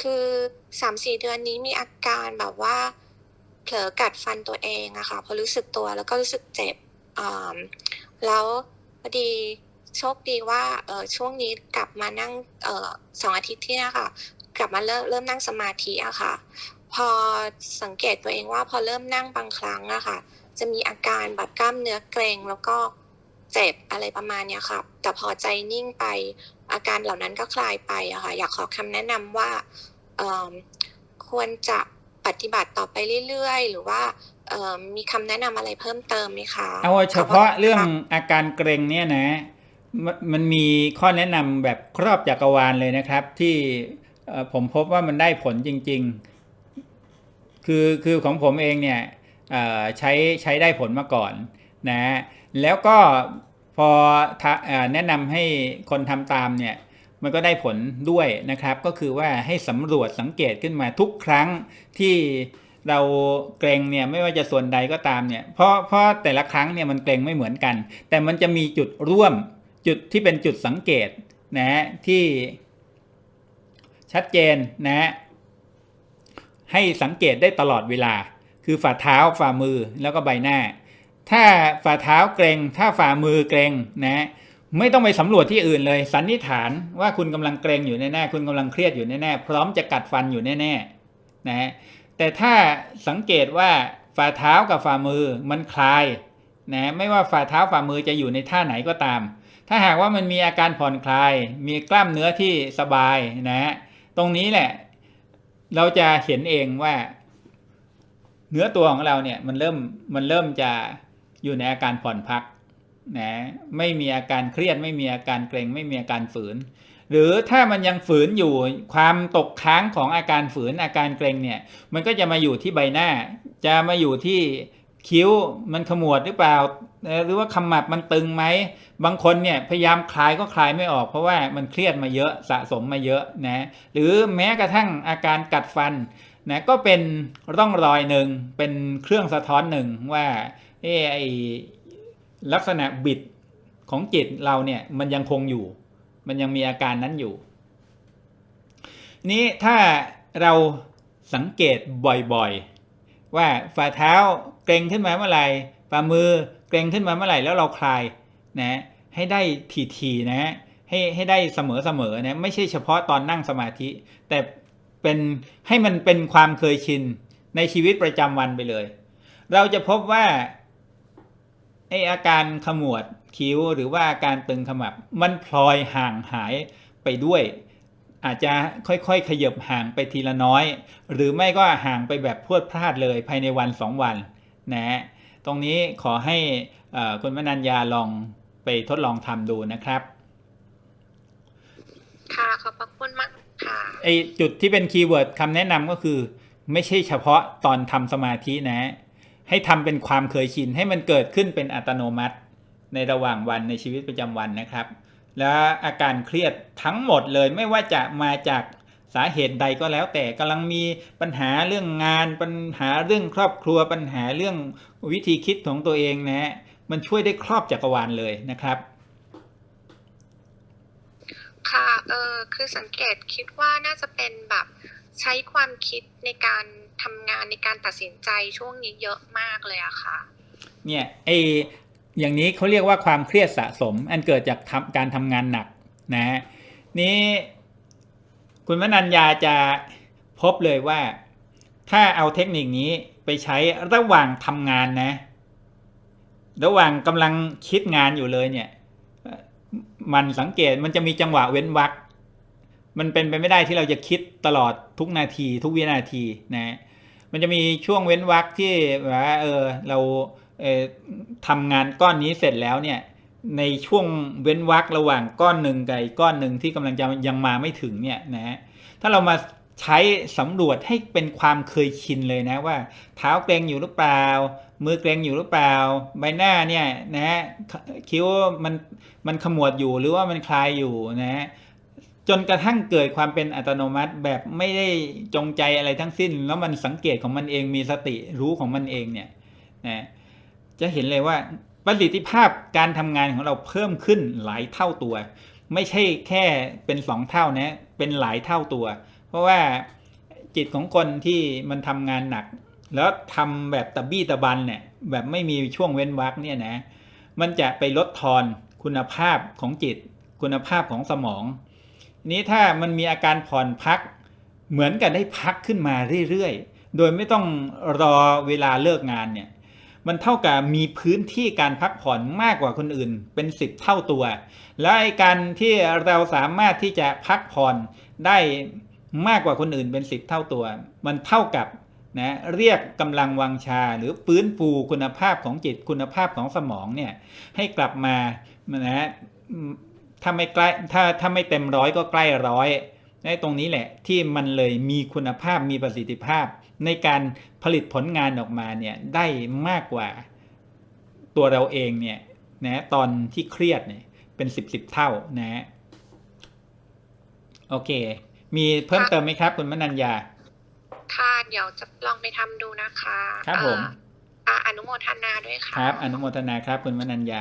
คือสามสี่เดือนนี้มีอาการแบบว่าเผลอกัดฟันตัวเองอะค่ะพอรู้สึกตัวแล้วก็รู้สึกเจ็บอ่าแล้วพอดีโชคดีว่าเออช่วงนี้กลับมานั่งเออสองอาทิตย์ที่นี่ค่ะ กลับมาเริ่มเริ่มนั่งสมาธิอะค่ะ พอสังเกตตัวเองว่าพอเริ่มนั่งบางครั้งอะค่ะ จะมีอาการแบบกล้ามเนื้อเกร็งแล้วก็ เจ็บอะไรประมาณเนี้ยค่ะ แต่พอใจนิ่งไปอาการเหล่านั้นก็คลายไปอะค่ะ อยากขอคำแนะนำว่าเอิ่มควรจะปฏิบัติต่อไปเรื่อยๆ หรือว่าเอ่อมีคำแนะนำอะไรเพิ่มเติมไหมคะ เอาเฉพาะเรื่องอาการเกรงเนี่ยนะมมันมีข้อแนะนำแบบครอบจักรวาลเลยนะครับ ที่เอ่อผมพบว่ามันได้ผลจริง ๆ คือคือของผมเองเนี่ยเอ่อใช้ใช้ได้ผลมาก่อน นะแล้วก็พอแนะนำให้คนทำตามเนี่ยมันก็ได้ผลด้วยนะครับ ก็คือว่าให้สำรวจสังเกตขึ้นมาทุกครั้งที่เราเกรงเนี่ยไม่ว่าจะส่วนใดก็ตามเนี่ยเพราะเพราะแต่ละครั้งเนี่ยมันเกรงไม่เหมือนกัน แต่มันจะมีจุดร่วมจุดที่เป็นจุดสังเกตนะที่ชัดเจนนะให้สังเกตได้ตลอดเวลา คือฝ่าเท้าฝ่ามือแล้วก็ใบหน้า ถ้าฝ่าเท้าเกรงถ้าฝ่ามือเกรงนะไม่ต้องไปสำรวจที่อื่นเลย สันนิษฐานว่าคุณกำลังเกรงอยู่แน่ๆคุณกำลังเครียดอยู่แน่ๆพร้อมจะกัดฟันอยู่แน่ๆนะแต่ถ้าสังเกตว่าฝ่าเท้ากับฝ่ามือมันคลายนะไม่ว่าฝ่าเท้าฝ่ามือจะอยู่ในท่าไหนก็ตาม ถ้าหากว่ามันมีอาการผ่อนคลาย มีกล้ามเนื้อที่สบายนะตรงนี้แหละ เราจะเห็นเองว่า เนื้อตัวของเราเนี่ยมันเริ่มมันเริ่มจะ อยู่ในอาการผ่อนพักนะไม่มีอาการเครียดไม่มีอาการเกร็งไม่มีอาการฝืน หรือถ้ามันยังฝืนอยู่ความตกค้างของอาการฝืนอาการเกร็งเนี่ยมันก็จะมาอยู่ที่ใบหน้า จะมาอยู่ที่คิ้วมันขมวดหรือเปล่า หรือว่าขมับมันตึงไหมบางคนเนี่ยพยายามคลายก็คลายไม่ออก เพราะว่ามันเครียดมาเยอะสะสมมาเยอะนะหรือแม้กระทั่งอาการกัดฟันนะก็เป็นร่องรอยหนึ่งเป็นเครื่องสะท้อนหนึ่งว่า เอไอลักษณะบิดของจิตเราเนี่ยมันยังคงอยู่ มันยังมีอาการนั้นอยู่ นี้ถ้าเราสังเกตบ่อยๆ ว่าฝ่าเท้าเกรงขึ้นมาเมื่อไหร่ฝ่ามือเกรงขึ้นมาเมื่อไหร่แล้วเราคลายนะให้ได้ทีๆนะให้ให้ได้เสมอๆนะไม่ใช่เฉพาะตอนนั่งสมาธิ แต่เป็นให้มันเป็นความเคยชินในชีวิตประจำวันไปเลย เราจะพบว่า ไออาการขมวดคิ้วหรือว่าอาการตึงขมับ มันพลอยห่างหายไปด้วย อาจจะค่อยๆ ขยับห่างไปทีละน้อย หรือไม่ก็ห่างไปแบบพรวดพลาดเลยภายในวันสองวันนะฮะตรงนี้ขอให้เอ่อคุณมนัญญาลองไปทดลองทำดูนะครับ ค่ะขอบพระคุณมากค่ะไอจุดที่เป็นคีย์เวิร์ดคำแนะนำก็คือ ไม่ใช่เฉพาะตอนทำสมาธินะ ให้ทำเป็นความเคยชินให้มันเกิดขึ้นเป็นอัตโนมัติ ในระหว่างวันในชีวิตประจำวันนะครับ แล้วอาการเครียดทั้งหมดเลยไม่ว่าจะมาจากสาเหตุใดก็แล้วแต่กำลังมีปัญหาเรื่องงานปัญหาเรื่องครอบครัวปัญหาเรื่องวิธีคิดของตัวเองนะฮะมันช่วยได้ครอบจักรวาลเลยนะครับ ค่ะเออคือสังเกตคิดว่าน่าจะเป็นแบบใช้ความคิดในการ ทำงานในการตัดสินใจช่วงนี้เยอะมากเลยอะค่ะ เนี่ยไออย่างนี้เขาเรียกว่าความเครียดสะสม อันเกิดจากทำการทำงานหนักนะนี่คุณมนัญญาจะพบเลยว่า ถ้าเอาเทคนิคนี้ไปใช้ระหว่างทำงานนะ ระหว่างกำลังคิดงานอยู่เลยเนี่ย มันสังเกตมันจะมีจังหวะเว้นวรรคมันเป็นไปไม่ได้ที่เราจะคิดตลอดทุกนาทีทุกวินาทีนะ มันจะมีช่วงเว้นวรรคที่แบบว่าเออเราเออทำงานก้อนนี้เสร็จแล้วเนี่ยในช่วงเว้นวรรคระหว่างก้อนหนึ่งกับอีกก้อนหนึ่งที่กำลังจะยังมาไม่ถึงเนี่ยนะฮะถ้าเรามาใช้สำรวจให้เป็นความเคยชินเลยนะว่า เท้าเกรงอยู่หรือเปล่า มือเกรงอยู่หรือเปล่า ใบหน้าเนี่ยนะฮะคิ้วมันมันขมวดอยู่หรือว่ามันคลายอยู่นะฮะ จนกระทั่งเกิดความเป็นอัตโนมัติแบบไม่ได้จงใจอะไรทั้งสิ้น แล้วมันสังเกตของมันเองมีสติรู้ของมันเองเนี่ยนะจะเห็นเลยว่าประสิทธิภาพการทำงานของเราเพิ่มขึ้นหลายเท่าตัว ไม่ใช่แค่เป็นสองเท่านะเป็นหลายเท่าตัว เพราะว่าจิตของคนที่มันทำงานหนัก แล้วทำแบบตะบี้ตะบันเนี่ยแบบไม่มีช่วงเว้นวรรคเนี่ยนะมันจะไปลดทอนคุณภาพของจิต คุณภาพของสมอง นี้ถ้ามันมีอาการผ่อนพัก เหมือนกับได้พักขึ้นมาเรื่อยๆ โดยไม่ต้องรอเวลาเลิกงานเนี่ยมันเท่ากับมีพื้นที่การพักผ่อนมากกว่าคนอื่น เป็นสิบเท่าตัว และไอ้การที่เราสามารถที่จะพักผ่อนได้มากกว่าคนอื่นเป็นสิบเท่าตัว มันเท่ากับนะเรียกกำลังวังชาหรือฟื้นฟูคุณภาพของจิตคุณภาพของสมองเนี่ยให้กลับมานะ ถ้าไม่ใกล้ถ้าถ้าไม่เต็มร้อยก็ใกล้ร้อยในตรงนี้แหละที่มันเลยมีคุณภาพมีประสิทธิภาพ ในการผลิตผลงานออกมาเนี่ยได้มากกว่าตัวเราเองเนี่ยนะตอนที่เครียดเนี่ยเป็นสิบสิบเท่านะโอเค มีเพิ่มเติมไหมครับ คุณมนัญญาค่ะเดี๋ยวจะลองไปทำดูนะคะ ครับผมเอ่ออะอนุโมทนาด้วยค่ะครับ อนุโมทนาครับ คุณมนัญญา